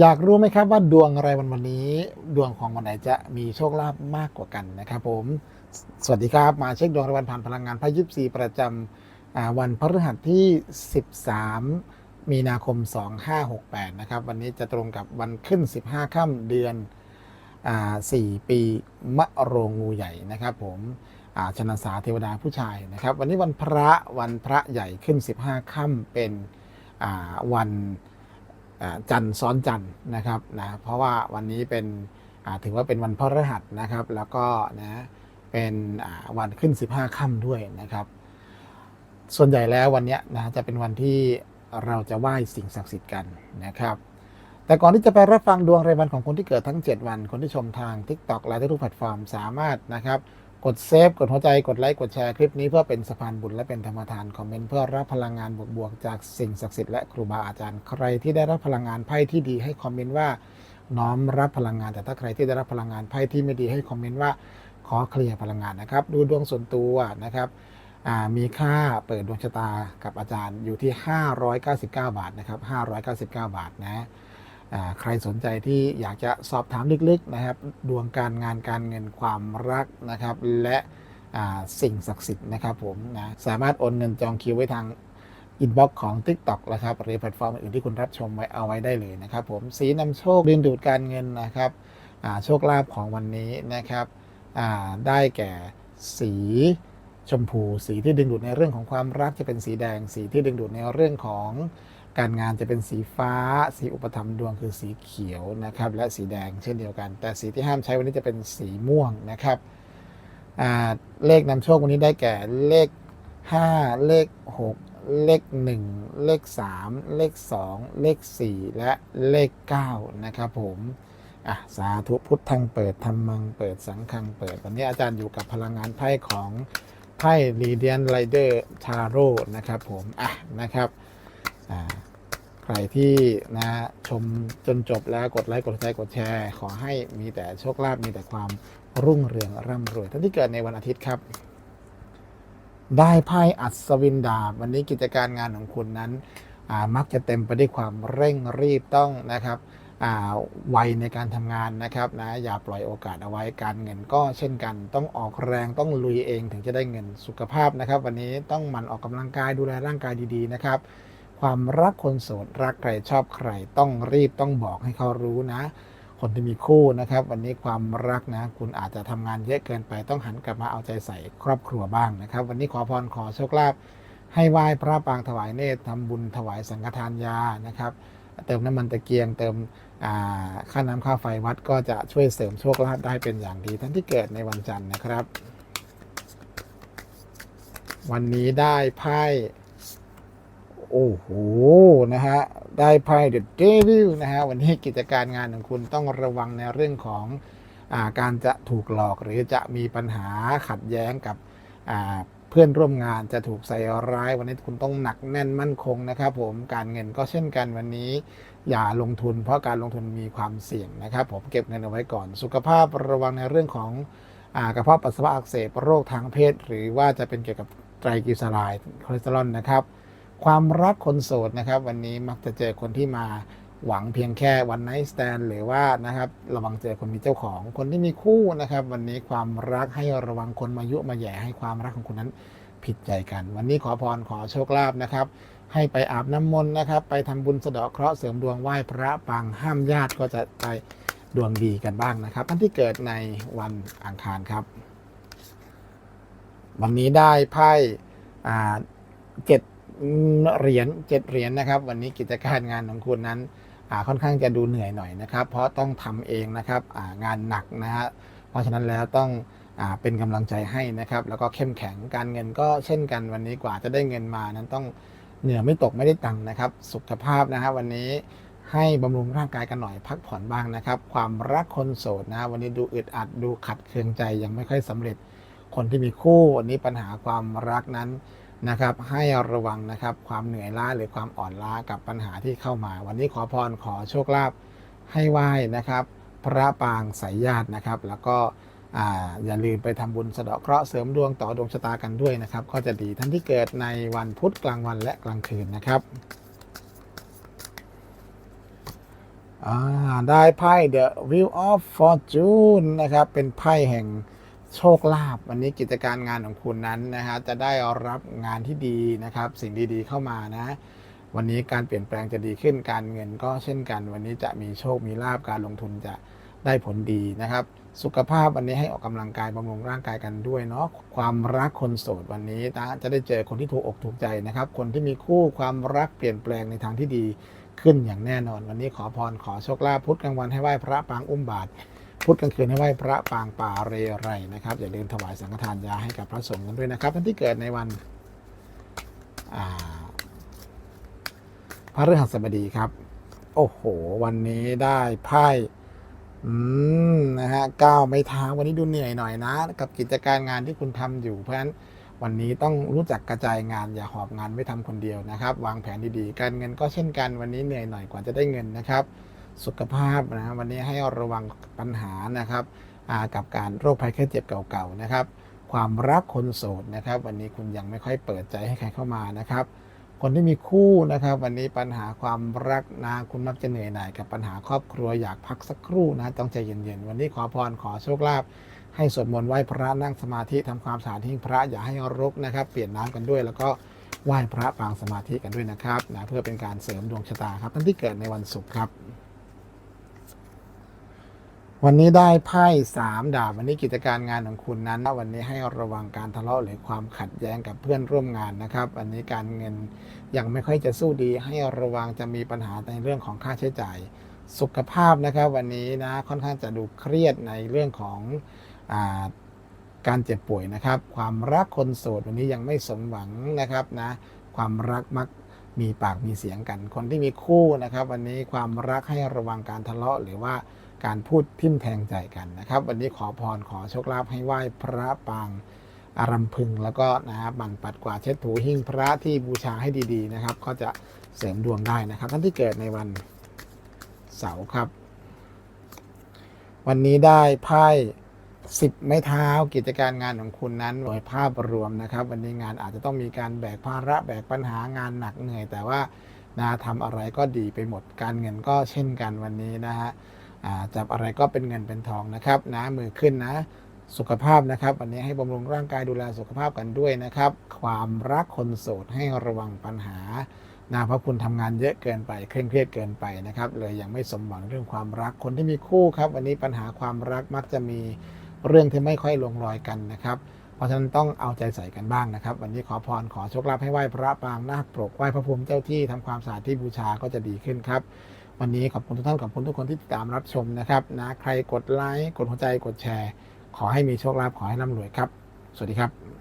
อยากรู้ไหมครับว่าดวงอะไรวันวันนี้ ดวงของวันไหนจะมีโชคลาภมากกว่ากันนะครับผม สวัสดีครับมาเช็คดวงรายวันผ่านพลังงานพระยิบซีประจำอ่าวันพฤหัสที่ 13 มีนาคม 2568 นะครับ วันนี้จะตรงกับวันขึ้น 15 ค่ำเดือนอ่า4ปีมะโรงงูใหญ่นะครับผมอ่าชนะสาเทวดาผู้ชายนะครับ วันนี้วันพระวันพระใหญ่ขึ้น 15 ค่ำเป็นอ่าวันอ จันทร์ซ้อนจันทร์นะครับนะเพราะว่าวันนี้เป็นถือว่าเป็นวันพฤหัสนะครับ แล้วก็นะเป็นวันขึ้น 15ค่ำด้วยนะครับ ส่วนใหญ่แล้ววันนี้นะจะเป็นวันที่เราจะไหว้สิ่งศักดิ์สิทธิ์กันนะครับ แต่ก่อนที่จะไปรับฟังดวงรายวันของคนที่เกิดทั้ง 7 วัน คนที่ชมทาง TikTok และทุกแพลตฟอร์มสามารถนะครับ กดเซฟกดหัวใจกดไลค์กดแชร์คลิปนี้เพื่อเป็นสะพานบุญและเป็นธรรมทานคอมเมนต์เพื่อรับพลังงานบวกๆจากสิ่งศักดิ์สิทธิ์และครูบาอาจารย์ใครที่ได้รับพลังงานไพ่ที่ดีให้คอมเมนต์ว่าน้อมรับพลังงานแต่ถ้าใครที่ได้รับพลังงานไพ่ที่ไม่ดีให้คอมเมนต์ว่าขอเคลียร์พลังงานนะครับ ดูดวงส่วนตัวนะครับมีค่าเปิดดวงชะตากับอาจารย์อยู่ที่ 599 บาทนะครับ599 บาทนะ ใครสนใจที่อยากจะสอบถามลึกๆนะครับดวงการงานการเงินความรักนะครับ และสิ่งศักดิ์สิทธิ์นะครับผมนะสามารถโอนเงินจองคิวไว้ทางอินบ็อกซ์ของ TikTok นะครับหรือแพลตฟอร์มอื่นที่คุณรับชมไว้เอาไว้ได้เลยนะครับผมสีนำโชคดึงดูดการเงินนะครับโชคลาภของวันนี้นะครับได้แก่สีชมพู สีที่ดึงดูดในเรื่องของความรักจะเป็นสีแดง สีที่ดึงดูดในเรื่องของ การงานจะเป็นสีฟ้า สีอุปธรรมดวงคือสีเขียวนะครับ และสีแดงเช่นเดียวกัน แต่สีที่ห้ามใช้วันนี้จะเป็นสีม่วงนะครับเลขนำโชควันนี้ได้แก่เลข 5 เลข 6 เลข 1 เลข 3 เลข 2 เลข 4 และเลข 9 นะครับผมอะสาธุพุทธังเปิดธรรมังเปิดสังฆังเปิด วันนี้อาจารย์อยู่กับพลังงานไพ่ของไพ่ลีเดียนไรเดอร์ทาโร่นะครับผมอะนะครับอ่า ใครที่นะชมจนจบแล้วกดไลค์กดแชร์กดแชร์ ขอให้มีแต่โชคลาภมีแต่ความรุ่งเรืองร่ำรวยท่านที่เกิดในวันอาทิตย์ครับ ได้ไพ่อัศวินดาบวันนี้กิจการงานของคุณนั้นอ่ามักจะเต็มไปด้วยความเร่งรีบต้องนะครับอ่าไวในการทำงานนะครับนะอย่าปล่อยโอกาสเอาไว้การเงินก็เช่นกัน ต้องออกแรงต้องลุยเองถึงจะได้เงินสุขภาพนะครับ วันนี้ต้องหมั่นออกกำลังกายดูแลร่างกายดีๆนะครับ ความรักคนโสดรักใครชอบใคร ต้องรีบต้องบอกให้เขารู้นะ คนที่มีคู่นะครับ วันนี้ความรักนะ คุณอาจจะทำงานเยอะเกินไปต้องหันกลับมาเอาใจใส่ครอบครัวบ้างนะครับ วันนี้ขอพรขอโชคลาภให้ไหว้พระปางถวายเนตรทำบุญถวายสังฆทานยานะครับ เติมน้ำมันตะเกียง เติมค่าน้ำค่าไฟวัดก็จะช่วยเสริมโชคลาภได้เป็นอย่างดี ท่านที่เกิดในวันจันทร์นะครับ วันนี้ได้ไพ่ โอ้โห นะฮะ ได้ไพ่เดอะเดวิลนะฮะ วันนี้กิจการงานของคุณต้องระวังในเรื่องของอาการจะถูกหลอกหรือจะมีปัญหาขัดแย้งกับเพื่อนร่วมงานจะถูกใส่ร้าย วันนี้คุณต้องหนักแน่นมั่นคงนะครับผมการเงินก็เช่นกันวันนี้ อย่าลงทุน เพราะการลงทุนมีความเสี่ยงนะครับ ผมเก็บเงินเอาไว้ก่อน สุขภาพระวังในเรื่องของอกระเพาะปัสสาวะอักเสบโรคทางเพศ หรือว่าจะเป็นเกี่ยวกับไตรกลีเซอไรด์คอเลสเตอรอลนะครับ ความรักคนโสดนะครับ วันนี้มักจะเจอคนที่มาหวังเพียงแค่วันไนท์สแตนหรือว่านะครับระวังเจอคนมีเจ้าของคนที่มีคู่นะครับ วันนี้ความรักให้ระวังคนมายุมาแย่ให้ความรักของคุณนั้นผิดใจกัน วันนี้ขอพรขอโชคลาภนะครับ ให้ไปอาบน้ำมนต์นะครับ ไปทำบุญสะเดาะเคราะห์เสริมดวงไหว้พระปางห้ามญาติก็จะไปดวงดีกันบ้างนะครับท่านที่เกิดในวันอังคารครับ วันนี้ได้ไพ่เจ็ด เหรียญเจ็ดเหรียญนะครับ วันนี้กิจการงานของคุณนั้นค่อนข้างจะดูเหนื่อยหน่อยนะครับ เพราะต้องทำเองนะครับงานหนักนะฮะเพราะฉะนั้นแล้วต้องอเป็นกำลังใจให้นะครับ แล้วก็เข้มแข็งการเงินก็เช่นกันวันนี้กว่าจะได้เงินมานั้นต้องเหนื่อยไม่ตกไม่ได้ตังค์นะครับ สุขภาพนะฮะวันนี้ให้บำรุงร่างกายกันหน่อยพักผ่อนบ้างนะครับ ความรักคนโสดนะวันนี้ดูอึดอัดดูขัดเคืองใจยังไม่ค่อยสำเร็จ คนที่มีคู่วันนี้ปัญหาความรักนั้น นะครับให้ระวังนะครับความเหนื่อยล้าหรือความอ่อนล้ากับปัญหาที่เข้ามา วันนี้ขอพรขอโชคลาภให้ไหว้นะครับ พระปางสายญาตินะครับ แล้วก็ออย่าลืมไปทำบุญสะเดาะเคราะห์เสริมดวงต่อดวงชะตากันด้วยนะครับ ก็จะดีท่านที่เกิดในวันพุธกลางวันและกลางคืนนะครับได้ไพ่ The Wheel of Fortune นะครับ เป็นไพ่แห่ง โชคลาภวันนี้กิจการงานของคุณนั้นนะฮะจะได้รับงานที่ดีนะครับ สิ่งดีๆเข้ามานะ วันนี้การเปลี่ยนแปลงจะดีขึ้นการเงินก็เช่นกัน วันนี้จะมีโชคมีลาบการลงทุนจะได้ผลดีนะครับ สุขภาพวันนี้ให้ออกกำลังกายบำรุงร่างกายกันด้วยเนาะความรักคนโสดวันนี้นะจะได้เจอคนที่ถูกอกถูกใจนะครับ คนที่มีคู่ความรักเปลี่ยนแปลงในทางที่ดีขึ้นอย่างแน่นอน วันนี้ขอพรขอโชคลาภพุธกลางวันให้ไหว้พระปางอุ้มบาท พุธกลางคืนให้ไหว้พระปางป่าเรไรนะครับอย่าลืมถวายสังฆทานยาให้กับพระสงฆ์กันด้วยนะครับท่านที่เกิดในวันพระฤหัสบดีครับ โอ้โห วันนี้ได้ไพ่อืมนะฮะก้าวไม่เท้าวันนี้ดูเหนื่อยหน่อยนะ กับกิจการงานที่คุณทำอยู่ เพราะฉะนั้นวันนี้ต้องรู้จักกระจายงานอย่าหอบงานไม่ทำคนเดียวนะครับ วางแผนดีๆ การเงินก็เช่นกันวันนี้เหนื่อยหน่อยกว่าจะได้เงินนะครับ สุขภาพนะวันนี้ให้ระวังปัญหานะครับกับการโรคภัยแค่เจ็บเก่าๆนะครับ ความรักคนโสดนะครับ วันนี้คุณยังไม่ค่อยเปิดใจให้ใครเข้ามานะครับ คนที่มีคู่นะครับ วันนี้ปัญหาความรักนะคุณมักจะเหนื่อยหน่ายกับปัญหาครอบครัวอยากพักสักครู่นะต้องใจเย็นๆวันนี้ขอพรขอโชคลาภให้สวดมนต์ไหว้พระนั่งสมาธิทำความสะอาดทิ้งพระอย่าให้รกนะครับ เปลี่ยนน้ำกันด้วย แล้วก็ไหว้พระปางสมาธิกันด้วยนะครับนะเพื่อเป็นการเสริมดวงชะตาครับท่านที่เกิดในวันศุกร์ครับ วันนี้ได้ไพ่สามดาบวันนี้กิจการงานของคุณนั้น วันนี้ให้ระวังการทะเลาะหรือความขัดแย้งกับเพื่อนร่วมงานนะครับวันนี้การเงินยังไม่ค่อยจะสู้ดี ให้ระวังจะมีปัญหาในเรื่องของค่าใช้จ่าย สุขภาพนะครับ วันนี้นะค่อนข้างจะดูเครียดในเรื่องของอาการเจ็บป่วยนะครับ ความรักคนโสดวันนี้ยังไม่สมหวังนะครับนะความรักมักมีปากมีเสียงกัน คนที่มีคู่นะครับ วันนี้ความรักให้ระวังการทะเลาะหรือว่า การพูดทิ่มแทงใจกันนะครับ วันนี้ขอพรขอโชคลาภให้ไหว้พระปางอารัมพึง แล้วก็นะครับบันปัดกวาดเช็ดถูหิ้งพระที่บูชาให้ดีๆนะครับ ก็จะเสริมดวงได้นะครับ ท่านที่เกิดในวันเสาร์ครับ วันนี้ได้ไพ่สิบไม้เท้ากิจการงานของคุณนั้นโดยภาพรวมนะครับ วันนี้งานอาจจะต้องมีการแบกภาระแบกปัญหางานหนักเหนื่อย แต่ว่านะทำอะไรก็ดีไปหมดการเงินก็เช่นกันวันนี้นะฮะ จับอะไรก็เป็นเงินเป็นทองนะครับนะมือขึ้นนะสุขภาพนะครับ วันนี้ให้บำรุงร่างกายดูแลสุขภาพกันด้วยนะครับ ความรักคนโสดให้ระวังปัญหานะเพราะคุณทำงานเยอะเกินไปเคร่งเครียดเกินไปนะครับเลยยังไม่สมหวังเรื่องความรักคนที่มีคู่ครับ วันนี้ปัญหาความรักมักจะมีเรื่องที่ไม่ค่อยลงรอยกันนะครับเพราะฉะนั้นต้องเอาใจใส่กันบ้างนะครับ วันนี้ขอพรขอโชคลาภให้ไหว้พระปางนาคปรกไหว้พระภูมิเจ้าที่ทำความสะอาดที่บูชาก็จะดีขึ้นครับ วันนี้ขอบคุณทุกท่านขอบคุณทุกคนที่ติดตามรับชมนะครับนะใครกดไลค์กดหัวใจกดแชร์ ขอให้มีโชคลาภขอให้ร่ำรวยครับ สวัสดีครับ